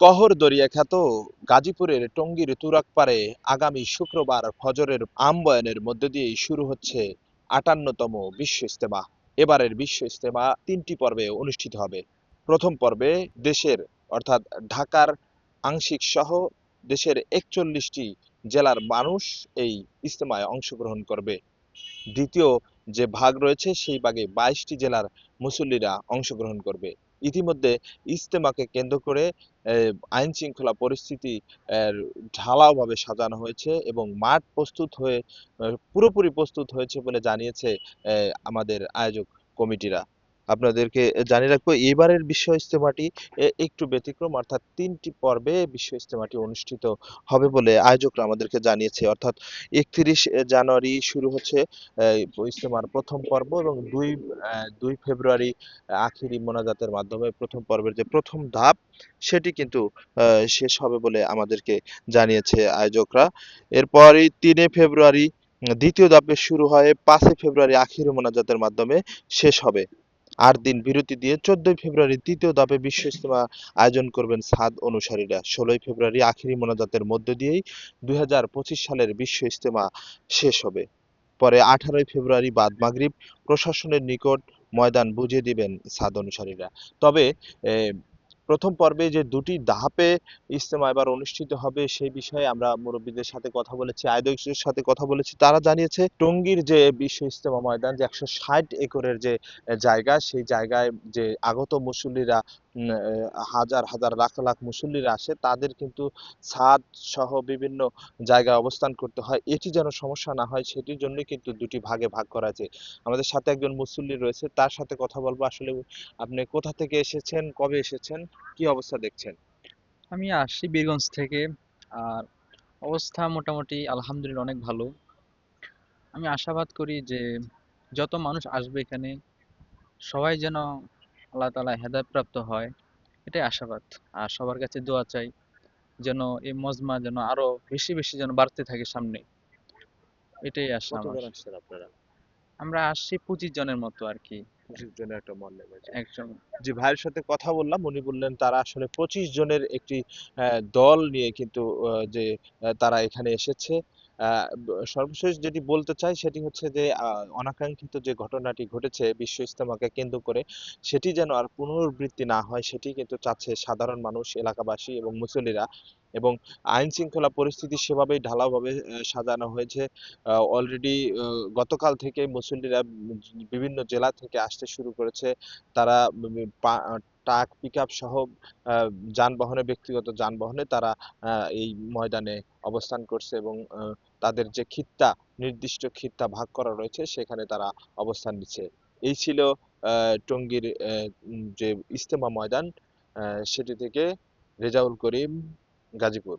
কহর দরিয়া খ্যাত গাজীপুরের টঙ্গীর তুরাকপাড়ে আগামী শুক্রবার ফজরের আম্বয়ানের মধ্য দিয়েই শুরু হচ্ছে আটান্নতম বিশ্ব ইস্তেমা এবারের বিশ্ব ইস্তেমা তিনটি পর্বে অনুষ্ঠিত হবে। প্রথম পর্বে দেশের, অর্থাৎ ঢাকার আংশিক সহ দেশের একচল্লিশটি জেলার মানুষ এই ইস্তেমায় অংশগ্রহণ করবে। দ্বিতীয় যে ভাগ রয়েছে, সেই ভাগে বাইশটি জেলার মুসল্লিরা অংশগ্রহণ করবে। ইতিমধ্যে ইজতেমাকে কেন্দ্র করে আইন শৃঙ্খলা পরিস্থিতি ঢালাও ঢালাওভাবে সাজানো হয়েছে এবং মাঠ প্রস্তুত হয়ে পুরোপুরি প্রস্তুত হয়েছে বলে জানিয়েছে আমাদের আয়োজক কমিটিরা। আপনাদেরকে জানিয়ে রাখব এবারের বিশ্ব ইস্তেমাটি একটু ব্যতিক্রম অর্থাৎ তিনটি পর্বে বিশ্ব ইস্তেমাটি অনুষ্ঠিত হবে বলে আয়োজকরা আমাদেরকে জানিয়েছে। অর্থাৎ একত্রিশ জানুয়ারি শুরু হচ্ছে আহ, ইস্তেমার প্রথম পর্ব এবং দুই দুই ফেব্রুয়ারি আখিরি মোনাজাতের মাধ্যমে প্রথম পর্বের যে প্রথম ধাপ সেটি কিন্তু শেষ হবে বলে আমাদেরকে জানিয়েছে আয়োজকরা। এরপরই তিনে ফেব্রুয়ারি দ্বিতীয় ধাপে শুরু হয় পাঁচই ফেব্রুয়ারি আখিরি মোনাজাতের মাধ্যমে শেষ হবে। আট দিন বিরতি দিয়ে চোদ্দই ফেব্রুয়ারি তৃতীয় ধাপে বিশ্ব ইজতেমা আয়োজন করবেন সাদ অনুসারীরা। ষোলোই ফেব্রুয়ারি আখেরি মোনাজাতের মধ্য দিয়েই দুই হাজার পঁচিশ সালের বিশ্ব ইজতেমা শেষ হবে। পরে আঠারোই ফেব্রুয়ারি বাদ মাগরিব প্রশাসনের নিকট ময়দান বুঝিয়ে দিবেন সাদ অনুসারীরা। তবে প্রথম পর্বে যে দুটি ধাপে ইজতেমা এবার অনুষ্ঠিত হবে, সেই বিষয়ে আমরা মুরব্বীদের সাথে কথা বলেছি আয়োজকদের সাথে কথা বলেছি। তারা জানিয়েছে, টঙ্গীর যে বিশ্ব ইজতেমা ময়দান, যে একশো ষাট একরের যে জায়গা, সেই জায়গায় যে আগত মুসল্লিরা হাজার হাজার, লাখ লাখ মুসল্লিরা আসে, তাদের কিন্তু ছাদ সহ বিভিন্ন জায়গায় অবস্থান করতে হয়। এটি যেন সমস্যা না হয়, সেটির জন্য কিন্তু দুটি ভাগে ভাগ করা আছে আমাদের সাথে একজন মুসল্লি রয়েছে, তার সাথে কথা বলব। আসলে আপনি কোথা থেকে এসেছেন, কবে এসেছেন, কি অবস্থা দেখছেন? আমি আসছি বীরগঞ্জ থেকে, আর অবস্থা মোটামুটি আলহামদুলিল্লাহ অনেক ভালো। আমি আশাবাদ করি যে যত মানুষ আসবে এখানে, সবাই যেন আল্লাহ তাআলা হেদায়েত প্রাপ্ত হয় এটাই আশাবাদ। আর সবার কাছে দোয়া চাই যেন এই মজমা যেন আরও বেশি বেশি যেন বাড়তে থাকে সামনে। এটাই আশা আমার। আপনারা? আমরা আসছি পঁচিশ জনের মতো আর কি। পঁচিশ জনের একটা মহল্লা একজন। যে ভাইয়ের সাথে কথা বললাম উনি বললেন তারা আসলে পঁচিশ জনের একটি দল নিয়ে কিন্তু যে তারা এখানে এসেছে। সর্বশেষ যেটি বলতে চাই সেটি হচ্ছে যে আহ, অনাকাঙ্ক্ষিত যে ঘটনাটি ঘটেছে বিশ্ব ইজতেমাকে কেন্দ্র করে সেটি যেন আর পুনরাবৃত্তি না হয় সেটি কিন্তু চাচ্ছে সাধারণ মানুষ এলাকাবাসী এবং মুসল্লিরা এবং আইন শৃঙ্খলা পরিস্থিতি সেভাবেই ঢালাওভাবে আহ, সাজানো হয়েছে। অলরেডি গতকাল থেকে মুসল্লিরা বিভিন্ন জেলা থেকে আসতে শুরু করেছে। তারা ট্রাক পিকআপ সহ যানবাহনে, ব্যক্তিগত যানবাহনে তারা এই ময়দানে অবস্থান করছে এবং তাদের যে খিত্তা, নির্দিষ্ট খিত্তা ভাগ করা রয়েছে, সেখানে তারা অবস্থান নিচ্ছে। এই ছিল টঙ্গীর যে ইজতেমা ময়দান সেটি থেকে রেজাউল করিম, গাজীপুর।